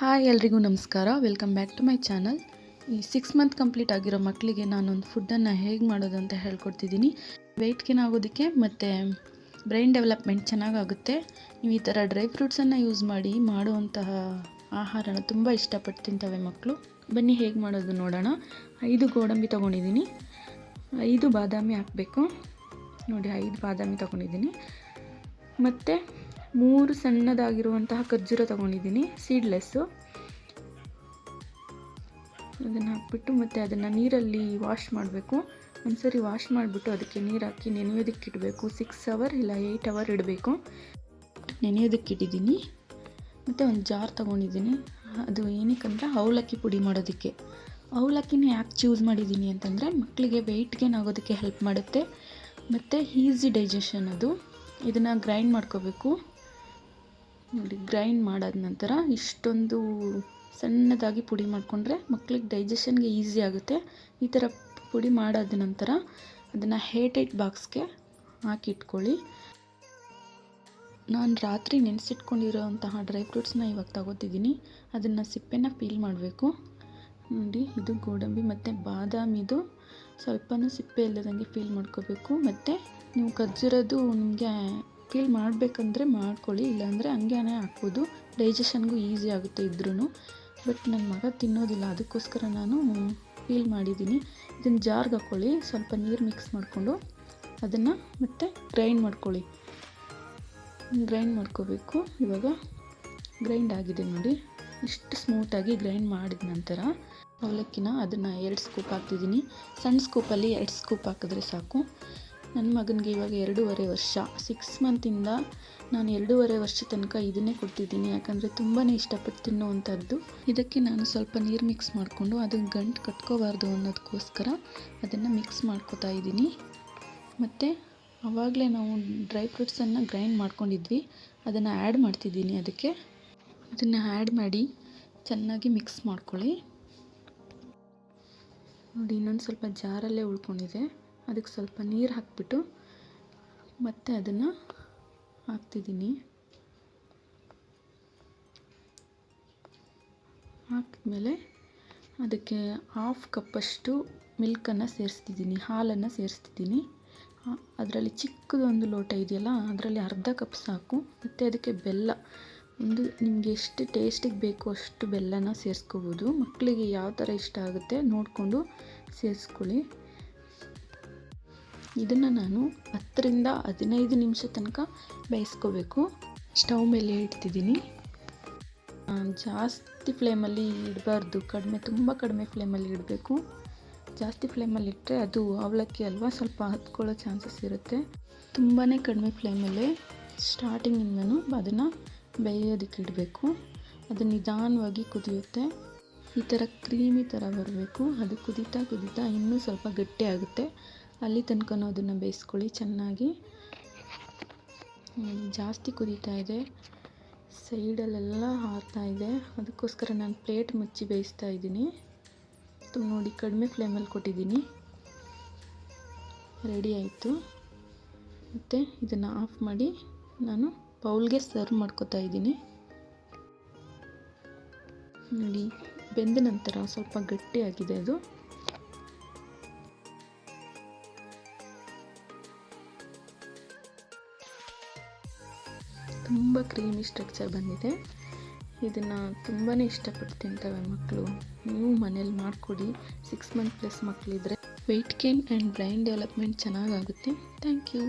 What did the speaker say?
Hi ಎಲ್ರಿಗೂ ನಮಸ್ಕಾರ. Welcome back to my channel ಈ ಸಿಕ್ಸ್ ಮಂತ್ ಕಂಪ್ಲೀಟ್ ಆಗಿರೋ ಮಕ್ಕಳಿಗೆ ನಾನೊಂದು ಫುಡ್ಡನ್ನು ಹೇಗೆ ಮಾಡೋದು ಅಂತ ಹೇಳ್ಕೊಡ್ತಿದ್ದೀನಿ. ವೆಯ್ಟ್ ಗೇನ್ ಆಗೋದಕ್ಕೆ ಮತ್ತು ಬ್ರೈನ್ ಡೆವಲಪ್ಮೆಂಟ್ ಚೆನ್ನಾಗಾಗುತ್ತೆ. ನೀವು ಈ ಥರ ಡ್ರೈ ಫ್ರೂಟ್ಸನ್ನು ಯೂಸ್ ಮಾಡಿ ಮಾಡುವಂತಹ ಆಹಾರನ ತುಂಬ ಇಷ್ಟಪಟ್ಟು ತಿಂತವೆ ಮಕ್ಕಳು ಬನ್ನಿ ಹೇಗೆ ಮಾಡೋದು ನೋಡೋಣ. ಐದು ಗೋಡಂಬಿ ತೊಗೊಂಡಿದ್ದೀನಿ. ಐದು ಬಾದಾಮಿ ಹಾಕಬೇಕು. ನೋಡಿ, ಐದು ಬಾದಾಮಿ ತೊಗೊಂಡಿದ್ದೀನಿ. ಮತ್ತು ಮೂರು ಸಣ್ಣದಾಗಿರುವಂತಹ ಖರ್ಜೂರ ತಗೊಂಡಿದ್ದೀನಿ ಸೀಡ್ಲೆಸ್ಸು ಅದನ್ನು ಹಾಕ್ಬಿಟ್ಟು ಮತ್ತು ಅದನ್ನು ನೀರಲ್ಲಿ ವಾಶ್ ಮಾಡಬೇಕು. ಒಂದ್ಸರಿ ವಾಶ್ ಮಾಡಿಬಿಟ್ಟು ಅದಕ್ಕೆ ನೀರು ಹಾಕಿ ನೆನೆಯೋದಕ್ಕೆ ಇಡಬೇಕು. ಸಿಕ್ಸ್ ಅವರ್ ಇಲ್ಲ ಏಯ್ಟ್ ಅವರ್ ಇಡಬೇಕು. ನೆನೆಯೋದಕ್ಕೆ ಇಟ್ಟಿದ್ದೀನಿ. ಮತ್ತು ಒಂದು ಜಾರ್ ತೊಗೊಂಡಿದ್ದೀನಿ. ಅದು ಏನಕ್ಕಂದ್ರೆ ಅವಲಕ್ಕಿ ಪುಡಿ ಮಾಡೋದಕ್ಕೆ. ಅವಲಕ್ಕಿನ ಯಾಕೆ ಚೂಸ್ ಮಾಡಿದ್ದೀನಿ ಅಂತಂದರೆ ಮಕ್ಕಳಿಗೆ ವೆಯ್ಟ್ ಗೇನ್ ಆಗೋದಕ್ಕೆ ಹೆಲ್ಪ್ ಮಾಡುತ್ತೆ. ಮತ್ತು ಈಸಿ ಡೈಜೆಷನ್ ಅದು. ಇದನ್ನು ಗ್ರೈಂಡ್ ಮಾಡ್ಕೋಬೇಕು. ನೋಡಿ ಗ್ರೈಂಡ್ ಮಾಡಾದ ನಂತರ ಇಷ್ಟೊಂದು ಸಣ್ಣದಾಗಿ ಪುಡಿ ಮಾಡಿಕೊಂಡ್ರೆ ಮಕ್ಳಿಗೆ ಡೈಜೆಷನ್ಗೆ ಈಸಿ ಆಗುತ್ತೆ. ಈ ಥರ ಪುಡಿ ಮಾಡಾದ ನಂತರ ಅದನ್ನು ಹೇಟೈಟ್ ಬಾಕ್ಸ್ಗೆ ಹಾಕಿಟ್ಕೊಳ್ಳಿ. ನಾನು ರಾತ್ರಿ ನೆನೆಸಿಟ್ಕೊಂಡಿರೋಂತಹ ಡ್ರೈ ಫ್ರೂಟ್ಸ್ನ ಇವಾಗ ತಗೋತಿದ್ದೀನಿ. ಅದನ್ನು ಸಿಪ್ಪೆನ ಪೀಲ್ ಮಾಡಬೇಕು. ನೋಡಿ, ಇದು ಗೋಡಂಬಿ ಮತ್ತು ಬಾದಾಮಿದು ಸ್ವಲ್ಪನೂ ಸಿಪ್ಪೆ ಇಲ್ಲದಂಗೆ ಫೀಲ್ ಮಾಡ್ಕೋಬೇಕು. ಮತ್ತು ನೀವು ಖರ್ಜೂರದ್ದು ನಿಮಗೆ ಪೀಲ್ ಮಾಡಬೇಕಂದ್ರೆ ಮಾಡ್ಕೊಳ್ಳಿ, ಇಲ್ಲಾಂದರೆ ಹಂಗೆ ಹಾಕ್ಬೋದು. ಡೈಜೆಷನ್ಗೂ ಈಸಿ ಆಗುತ್ತೆ ಇದ್ರೂ ಬಟ್ ನನ್ನ ಮಗ ತಿನ್ನೋದಿಲ್ಲ, ಅದಕ್ಕೋಸ್ಕರ ನಾನು ಪೀಲ್ ಮಾಡಿದ್ದೀನಿ. ಇದನ್ನು ಜಾರ್ಗೆ ಹಾಕ್ಕೊಳ್ಳಿ ಸ್ವಲ್ಪ ನೀರು ಮಿಕ್ಸ್ ಮಾಡಿಕೊಂಡು ಅದನ್ನು ಮತ್ತೆ ಗ್ರೈಂಡ್ ಮಾಡ್ಕೊಳ್ಳಿ. ಗ್ರೈಂಡ್ ಮಾಡ್ಕೋಬೇಕು. ಇವಾಗ ಗ್ರೈಂಡ್ ಆಗಿದೆ ನೋಡಿ. ಇಷ್ಟು ಸ್ಮೂತಾಗಿ ಗ್ರೈಂಡ್ ಮಾಡಿದ ನಂತರ ಅವಲಕ್ಕಿನ ಅದನ್ನು ಎರಡು ಸ್ಕೂಪ್ ಹಾಕ್ತಿದ್ದೀನಿ. ಸಣ್ಣ ಸ್ಕೂಪಲ್ಲಿ ಎರಡು ಸ್ಕೂಪ್ ಹಾಕಿದ್ರೆ ಸಾಕು. ನನ್ನ ಮಗನಿಗೆ ಇವಾಗ ಎರಡೂವರೆ ವರ್ಷ. ಸಿಕ್ಸ್ ಮಂತಿಂದ ನಾನು ಎರಡೂವರೆ ವರ್ಷ ತನಕ ಇದನ್ನೇ ಕೊಡ್ತಿದ್ದೀನಿ. ಯಾಕಂದರೆ ತುಂಬಾ ಇಷ್ಟಪಟ್ಟು ತಿನ್ನುವಂಥದ್ದು. ಇದಕ್ಕೆ ನಾನು ಸ್ವಲ್ಪ ನೀರು ಮಿಕ್ಸ್ ಮಾಡಿಕೊಂಡು ಅದನ್ನು ಗಂಟು ಕಟ್ಕೋಬಾರ್ದು ಅನ್ನೋದಕ್ಕೋಸ್ಕರ ಅದನ್ನು ಮಿಕ್ಸ್ ಮಾಡ್ಕೋತಾ ಇದ್ದೀನಿ. ಮತ್ತು ಆವಾಗಲೇ ನಾವು ಡ್ರೈ ಫ್ರೂಟ್ಸನ್ನು ಗ್ರೈಂಡ್ ಮಾಡ್ಕೊಂಡಿದ್ವಿ. ಅದನ್ನು ಆ್ಯಡ್ ಮಾಡ್ತಿದ್ದೀನಿ ಅದಕ್ಕೆ. ಅದನ್ನು ಆ್ಯಡ್ ಮಾಡಿ ಚೆನ್ನಾಗಿ ಮಿಕ್ಸ್ ಮಾಡ್ಕೊಳ್ಳಿ. ನೋಡಿ, ಇನ್ನೊಂದು ಸ್ವಲ್ಪ ಜಾರಲ್ಲೇ ಉಳ್ಕೊಂಡಿದೆ. ಅದಕ್ಕೆ ಸ್ವಲ್ಪ ನೀರು ಹಾಕಿಬಿಟ್ಟು ಮತ್ತೆ ಅದನ್ನು ಹಾಕ್ತಿದ್ದೀನಿ. ಹಾಕಿದ್ಮೇಲೆ ಅದಕ್ಕೆ ಹಾಫ್ ಕಪ್ಪಷ್ಟು ಮಿಲ್ಕನ್ನು ಸೇರಿಸ್ತಿದ್ದೀನಿ, ಹಾಲನ್ನು ಸೇರಿಸ್ತಿದ್ದೀನಿ. ಅದರಲ್ಲಿ ಚಿಕ್ಕದೊಂದು ಲೋಟ ಇದೆಯಲ್ಲ, ಅದರಲ್ಲಿ ಅರ್ಧ ಕಪ್ ಸಾಕು. ಮತ್ತು ಅದಕ್ಕೆ ಬೆಲ್ಲ. ಒಂದು ನಿಮಗೆ ಎಷ್ಟು ಟೇಸ್ಟಿಗೆ ಬೇಕೋ ಅಷ್ಟು ಬೆಲ್ಲನ ಸೇರಿಸ್ಕೋಬೋದು. ಮಕ್ಕಳಿಗೆ ಯಾವ ಥರ ಇಷ್ಟ ಆಗುತ್ತೆ ನೋಡಿಕೊಂಡು ಸೇರಿಸ್ಕೊಳ್ಳಿ. ಇದನ್ನು ನಾನು ಹತ್ತರಿಂದ ಹದಿನೈದು ನಿಮಿಷ ತನಕ ಬೇಯಿಸ್ಕೋಬೇಕು. ಸ್ಟವ್ ಮೇಲೆ ಇಡ್ತಿದ್ದೀನಿ. ಜಾಸ್ತಿ ಫ್ಲೇಮಲ್ಲಿ ಇಡಬಾರ್ದು. ಕಡಿಮೆ, ತುಂಬ ಕಡಿಮೆ ಫ್ಲೇಮಲ್ಲಿ ಇಡಬೇಕು. ಜಾಸ್ತಿ ಫ್ಲೇಮಲ್ಲಿ ಇಟ್ಟರೆ ಅದು ಅವಲಕ್ಕಿ ಅಲ್ವಾ? ಸ್ವಲ್ಪ ಹತ್ಕೊಳ್ಳೋ ಚಾನ್ಸಸ್ ಇರುತ್ತೆ. ತುಂಬಾ ಕಡಿಮೆ ಫ್ಲೇಮಲ್ಲೇ ಸ್ಟಾರ್ಟಿಂಗಿಂದನೂ ಅದನ್ನು ಬೇಯೋದಕ್ಕೆ ಇಡಬೇಕು. ಅದು ನಿಧಾನವಾಗಿ ಕುದಿಯುತ್ತೆ. ಈ ಥರ ಕ್ರೀಮಿ ಥರ ಬರಬೇಕು. ಅದು ಕುದೀತಾ ಕುದೀತಾ ಇನ್ನೂ ಸ್ವಲ್ಪ ಗಟ್ಟಿ ಆಗುತ್ತೆ. ಅಲ್ಲಿ ತನಕ ಅದನ್ನು ಬೇಯಿಸ್ಕೊಳ್ಳಿ ಚೆನ್ನಾಗಿ. ಜಾಸ್ತಿ ಕುದೀತಾ ಇದೆ. ಸೈಡಲ್ಲೆಲ್ಲ ಹಾರ್ತಾ ಇದೆ. ಅದಕ್ಕೋಸ್ಕರ ನಾನು ಪ್ಲೇಟ್ ಮುಚ್ಚಿ ಬೇಯಿಸ್ತಾ ಇದ್ದೀನಿ. ನೋಡಿ, ಕಡಿಮೆ ಫ್ಲೇಮಲ್ಲಿ ಕೊಟ್ಟಿದ್ದೀನಿ. ರೆಡಿ ಆಯಿತು. ಮತ್ತು ಇದನ್ನು ಆಫ್ ಮಾಡಿ ನಾನು ಬೌಲ್ಗೆ ಸರ್ವ್ ಮಾಡ್ಕೋತಾ ಇದ್ದೀನಿ. ನೋಡಿ, ಬೆಂದ ನಂತರ ಸ್ವಲ್ಪ ಗಟ್ಟಿಯಾಗಿದೆ ಅದು. ತುಂಬ ಕ್ರೀಮಿ ಸ್ಟ್ರಕ್ಚರ್ ಬಂದಿದೆ. ಇದನ್ನು ತುಂಬಾ ಇಷ್ಟಪಟ್ಟು ತಿಂತವೆ ಮಕ್ಕಳು ನೀವು ಮನೇಲಿ ಮಾಡಿಕೊಡಿ. Six month plus ಮಕ್ಕಳಿದ್ರೆ weight gain and brain development ಚೆನ್ನಾಗಾಗುತ್ತೆ. Thank you